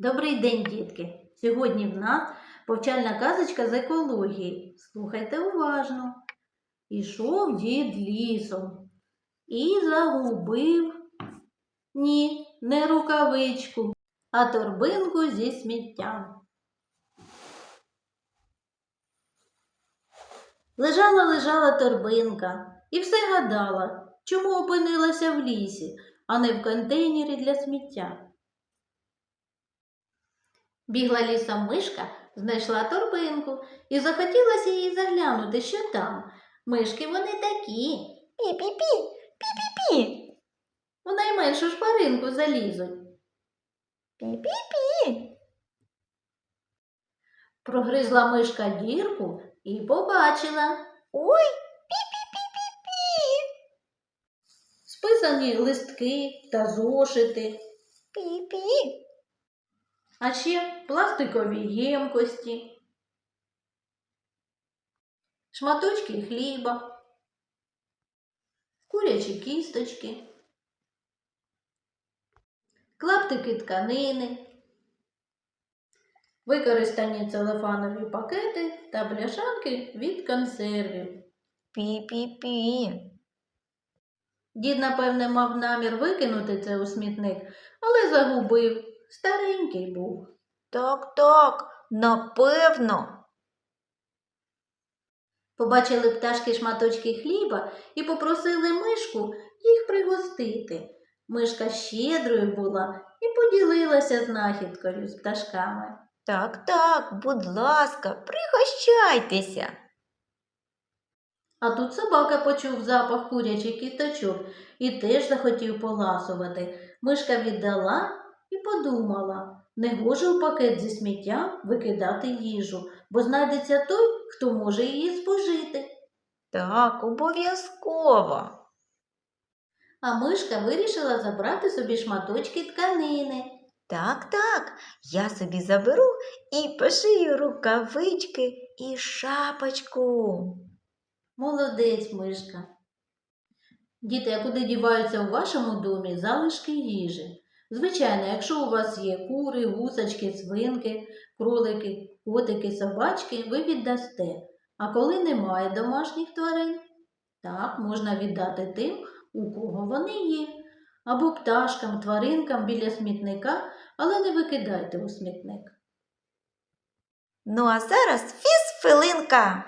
Добрий день, дітки! Сьогодні в нас повчальна казочка з екології. Слухайте уважно. Ішов дід лісом і загубив ні, не рукавичку, а торбинку зі сміттям. Лежала, лежала торбинка і все гадала, чому опинилася в лісі, а не в контейнері для сміття. Бігла лісом мишка, знайшла торбинку і захотілося їй заглянути, що там. Мишки вони такі. Пі-пі-пі, пі-пі-пі. У найменшу шпаринку залізуть. Пі-пі-пі. Прогризла мишка дірку і побачила. Ой, пі-пі-пі-пі-пі. Списані листки та зошити. Пі-пі. А ще пластикові ємкості, шматочки хліба, курячі кісточки, клаптики тканини, використані целефанові пакети та бляшанки від консервів. Пі-пі-пі. Дід, напевне, мав намір викинути це у смітник, але загубив. Старенький був. Так, так, напевно. Побачили пташки шматочки хліба і попросили мишку їх пригостити. Мишка щедрою була і поділилася знахідкою з пташками. Так, так, будь ласка, пригощайтеся. А тут собака почув запах курячих кісточок і теж захотів поласувати. Мишка віддала і подумала, не гоже в пакет зі сміттям викидати їжу, бо знайдеться той, хто може її спожити. Так, обов'язково. А мишка вирішила забрати собі шматочки тканини. Так, так, я собі заберу і пошию рукавички і шапочку. Молодець, мишка. Діти, а куди діваються у вашому домі залишки їжі? Звичайно, якщо у вас є кури, гусочки, свинки, кролики, котики, собачки, ви віддасте. А коли немає домашніх тварин, так, можна віддати тим, у кого вони є. Або пташкам, тваринкам біля смітника, але не викидайте у смітник. Ну а зараз фіз-филинка.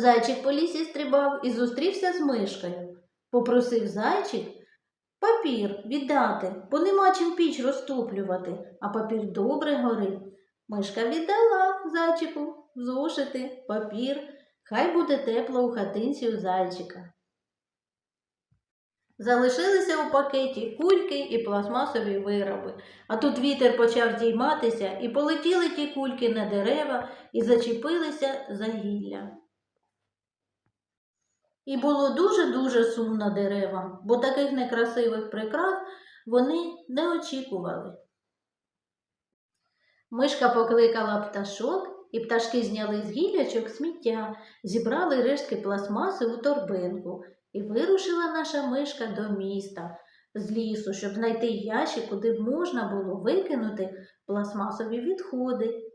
Зайчик по лісі стрибав і зустрівся з мишкою. Попросив зайчик папір віддати, бо нема чим піч розтоплювати, а папір добре горить. Мишка віддала зайчику зошити, папір, хай буде тепло у хатинці у зайчика. Залишилися у пакеті кульки і пластмасові вироби, а тут вітер почав здійматися і полетіли ті кульки на дерева і зачепилися за гілля. І було дуже-дуже сумно деревам, бо таких некрасивих прикрас вони не очікували. Мишка покликала пташок, і пташки зняли з гілячок сміття, зібрали рештки пластмаси у торбинку, і вирушила наша мишка до міста з лісу, щоб знайти ящик, куди б можна було викинути пластмасові відходи.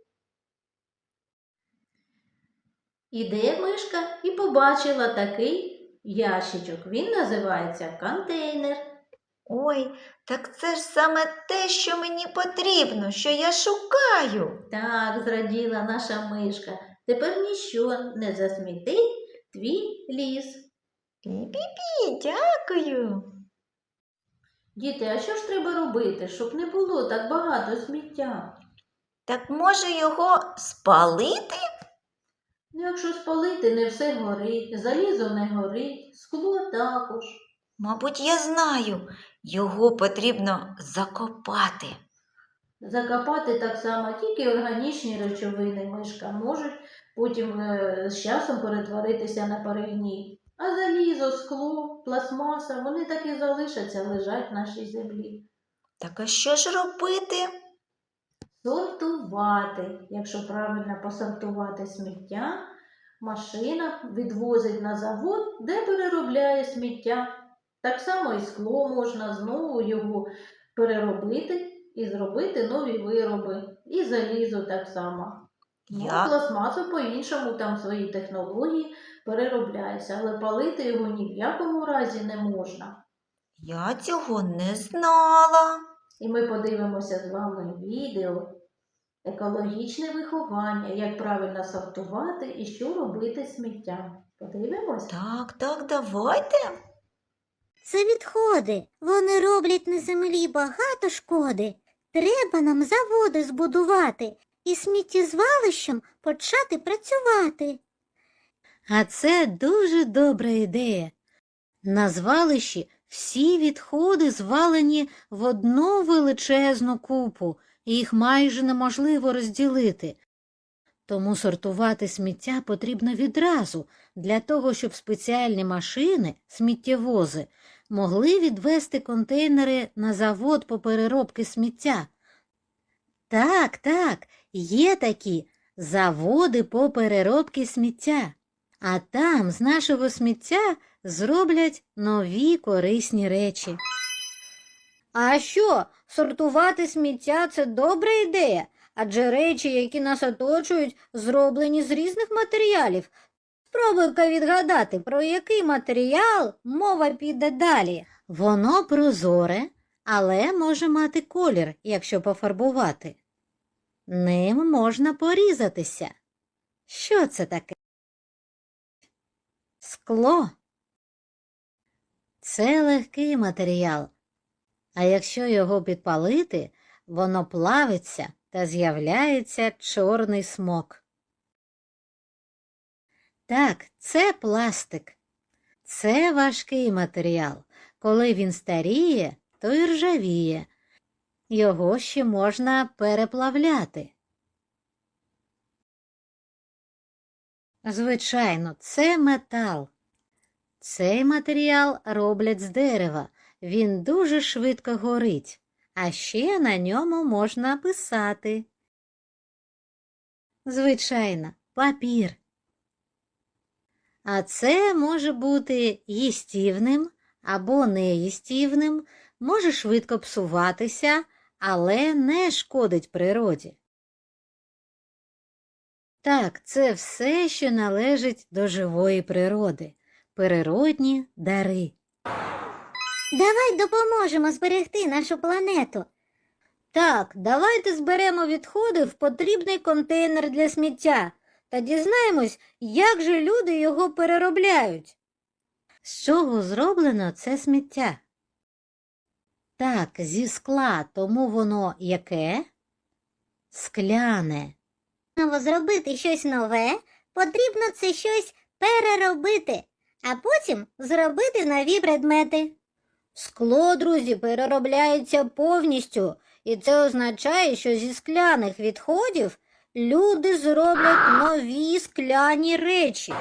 Іде мишка і побачила такий ящичок. Він називається контейнер. Ой, так це ж саме те, що мені потрібно, що я шукаю. Так, зраділа наша мишка. Тепер ніщо не засмітить твій ліс. Пі-пі-пі, дякую. Діти, а що ж треба робити, щоб не було так багато сміття? Так може його спалити? Ну, Якщо спалити, не все горить, залізо не горить, скло також. Мабуть, я знаю, його потрібно закопати. Закопати так само тільки органічні речовини мишка можуть потім е, з часом перетворитися на перегній. А залізо, скло, пластмаса, вони так і залишаться лежать в нашій землі. Так а що ж робити? Сортувати. Якщо правильно посортувати сміття, машина відвозить на завод, де переробляє сміття. Так само і скло можна знову його переробити і зробити нові вироби. І залізо так само. Ну, пластмасу по-іншому там свої технології переробляється, але палити його ні в якому разі не можна. Я цього не знала. І ми подивимося з вами відео екологічне виховання, як правильно сортувати і що робити з сміттям. Подивимось? Так, так, давайте. Це відходи. Вони роблять на землі багато шкоди. Треба нам заводи збудувати і сміттєзвалищем почати працювати. А це дуже добра ідея. На звалищі всі відходи звалені в одну величезну купу, їх майже неможливо розділити. Тому сортувати сміття потрібно відразу, для того, щоб спеціальні машини, сміттєвози, могли відвести контейнери на завод по переробці сміття. Так, так, є такі заводи по переробці сміття. А там з нашого сміття зроблять нові корисні речі. А що, сортувати сміття це добра ідея, адже речі, які нас оточують, зроблені з різних матеріалів. Спробуй-ка відгадати, про який матеріал мова піде далі. Воно прозоре, але може мати колір, якщо пофарбувати. Ним можна порізатися. Що це таке? Скло. Це легкий матеріал, а якщо його підпалити, воно плавиться та з'являється чорний смок. Так, це пластик. Це важкий матеріал. Коли він старіє, то і ржавіє. Його ще можна переплавляти. Звичайно, це метал. Цей матеріал роблять з дерева. Він дуже швидко горить, а ще на ньому можна писати. Звичайно, папір. А це може бути їстівним або неїстівним, може швидко псуватися, але не шкодить природі. Так, це все, що належить до живої природи, природні дари. Давай допоможемо зберегти нашу планету. Так, давайте зберемо відходи в потрібний контейнер для сміття та дізнаємось, як же люди його переробляють. З чого зроблено це сміття? Так, зі скла, тому воно яке? Скляне. Знову зробити щось нове, потрібно це щось переробити, а потім зробити нові предмети. Скло, друзі, переробляється повністю, і це означає, що зі скляних відходів люди зроблять нові скляні речі.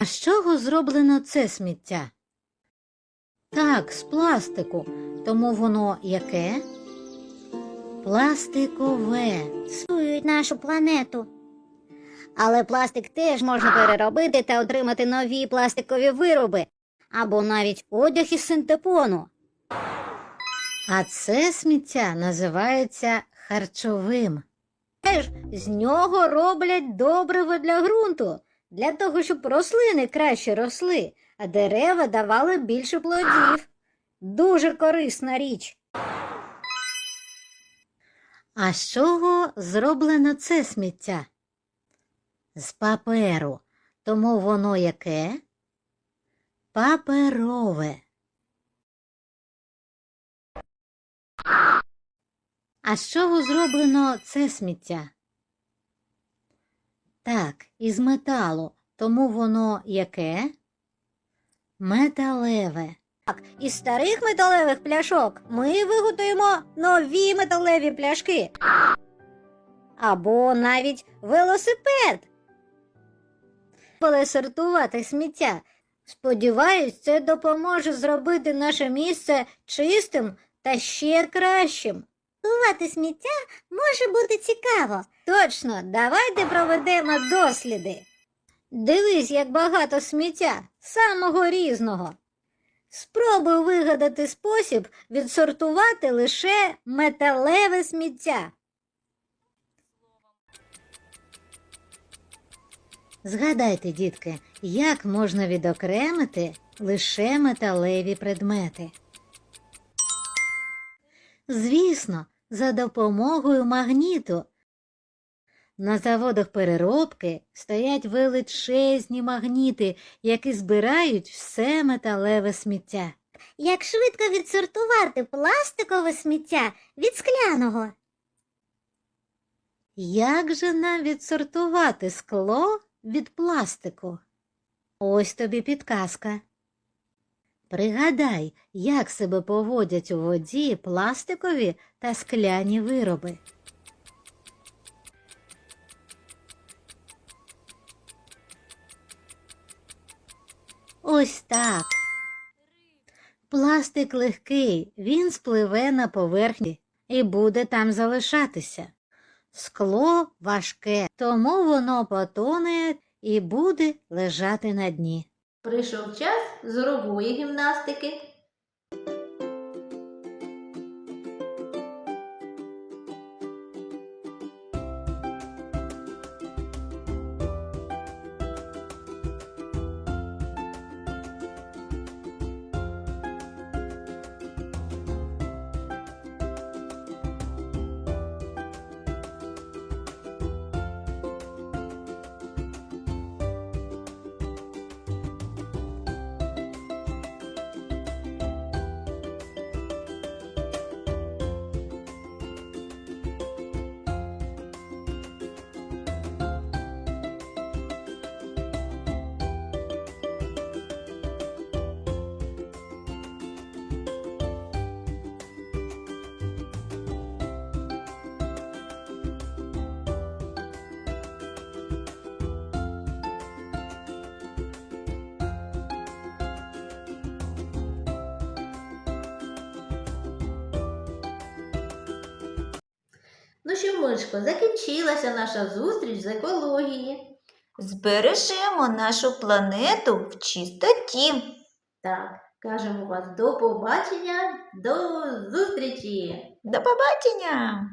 А з чого зроблено це сміття? Так, з пластику. Тому воно яке? Пластикове. Псують нашу планету. Але пластик теж можна переробити та отримати нові пластикові вироби або навіть одяг із синтепону. А це сміття називається харчовим. Теж з нього роблять добриво для ґрунту, для того, щоб рослини краще росли, а дерева давали більше плодів. Дуже корисна річ. А з чого зроблено це сміття? З паперу. Тому воно яке? Паперове. А з чого зроблено це сміття? Так, із металу. Тому воно яке? Металеве. Так, Із старих металевих пляшок ми виготуємо нові металеві пляшки. Або навіть велосипед. Коли сортувати сміття. Сподіваюсь, це допоможе зробити наше місце чистим та ще кращим. Сортувати сміття може бути цікаво. Точно, давайте проведемо досліди. Дивись, як багато сміття, самого різного. Спробуй вигадати спосіб відсортувати лише металеве сміття. Згадайте, дітки, як можна відокремити лише металеві предмети. Звісно, за допомогою магніту. На заводах переробки стоять величезні магніти, які збирають все металеве сміття. Як швидко відсортувати пластикове сміття від скляного? Як же нам відсортувати скло від пластику? Ось тобі підказка. Пригадай, як себе поводять у воді пластикові та скляні вироби. Ось так. Пластик легкий, він спливе на поверхні і буде там залишатися. Скло важке, тому воно потоне і буде лежати на дні. Прийшов час зорової гімнастики. Ну що, Мишко, закінчилася наша зустріч з екології. Збережемо нашу планету в чистоті. Так, кажемо вас до побачення, до зустрічі! До побачення!